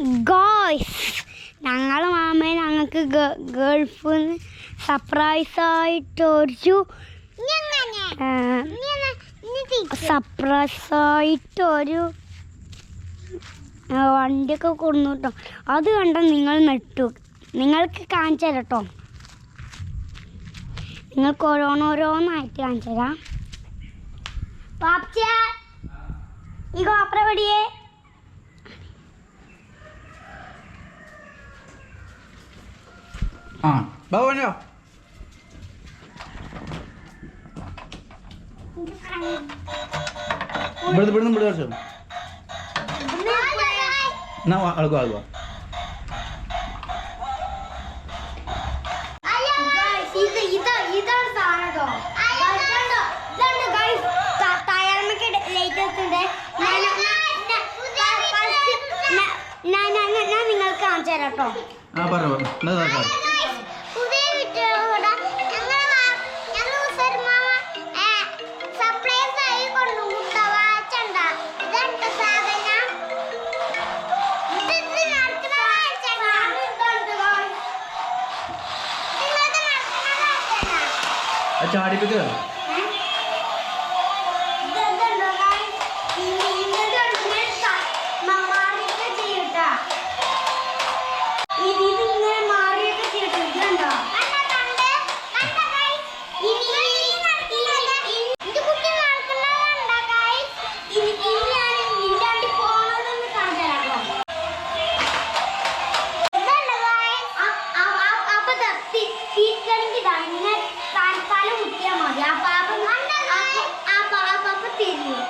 ഗോയ്സ് ഞങ്ങൾ മാമ ഞങ്ങൾക്ക് ഗൾഫ് ആയിട്ട് ഒരു വണ്ടിയൊക്കെ കൊണ്ടു കേട്ടോ അത് കണ്ട നിങ്ങൾ നെട്ടു നിങ്ങൾക്ക് കാണിച്ചു തരാം കേട്ടോ നിങ്ങൾക്ക് ഓരോന്നോരോന്നായിട്ട് കാണിച്ചു തരാം. പാപ്ച ഈ പടിയേ ആ ബാബുനോ ഇവിടുന്ന് ഇവിടുന്ന് ഇവിടെ കുറച്ചു എന്നാ ഞാൻ ഞാൻ ഞാൻ നിങ്ങൾക്ക് കാണിച്ചു തരാം കേട്ടോ ആ പറഞ്ഞു പറഞ്ഞു എന്നാ സാർ. തിരിക്കണമെങ്കിൽ താൽക്കാലം ഇങ്ങനെ ത- തല കുത്തിയാ മതി ആ തിരിയും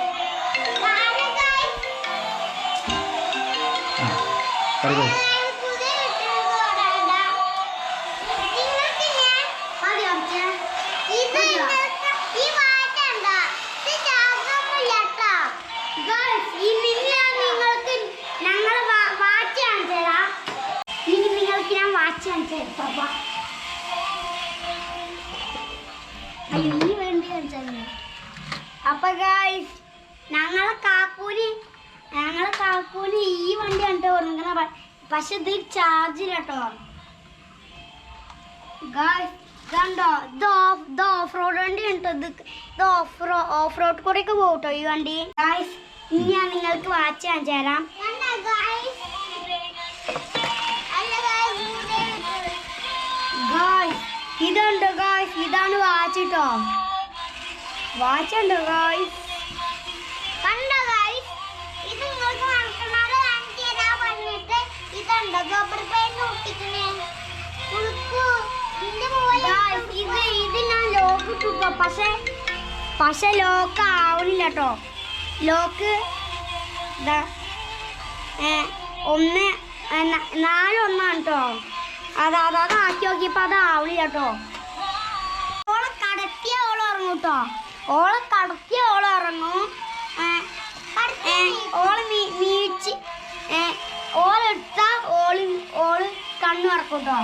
ആ പറയുക ഞങ്ങൾ വാച്ച് കാണിച്ചു തരാം ഇനി നിങ്ങൾക്ക് ഞാൻ വാച്ച് കാണിച്ചു തരാം പാപ്പ. അപ്പൊ ഗായ്സ് ഞങ്ങളെ കാക്കൂന് ഞങ്ങളെ ഈ വണ്ടി കണ്ടിട്ട് പക്ഷെ ഇത് ചാർജ് കേട്ടോ ഇതുണ്ടോ? ഇത് ഓഫ് ഇത് ഓഫ് റോഡ് വണ്ടി ഉണ്ടോ ഇത് ഇത് ഓഫ് റോ ഓഫ് റോഡ് കൂടെ ഒക്കെ പോകട്ടോ ഈ വണ്ടി. ഇനി ഞാൻ നിങ്ങൾക്ക് വാച്ച് കാണിച്ചു തരാം വാച്ച് കേട്ടോ വാച്ച് ഉണ്ടോ ഗായ്സ് കണ്ടോ ഗായ്സ് ഇത് നിങ്ങൾക്ക് നടക്കുന്നത് കാണിച്ചു തരാൻ പറഞ്ഞിട്ട് ഇതുണ്ടോ? ഗോബർ പെയിന്റ് ഒട്ടിക്കണേ. ഇത് ഇത് ഞാൻ ലോക്ക് ഇട്ടിട്ടോ പക്ഷെ പക്ഷെ ലോക്ക് ആവണില്ല കേട്ടോ ലോക്ക് ഇതാ ഒന്ന് നാലൊന്നാണ് കേട്ടോ അത് അത് അത് ആക്കി നോക്കിയപ്പോ അത് ആവണില്ല കേട്ടോ കേട്ടോ ഓളെ കടത്തിയ ഓളെ ഇറങ്ങും. ഓൾ വീഴ്ച മീച്ച് ഏ, ഓളെടുത്ത ഓൾ ഓൾ കണ്ണു ഇറക്കും കേട്ടോ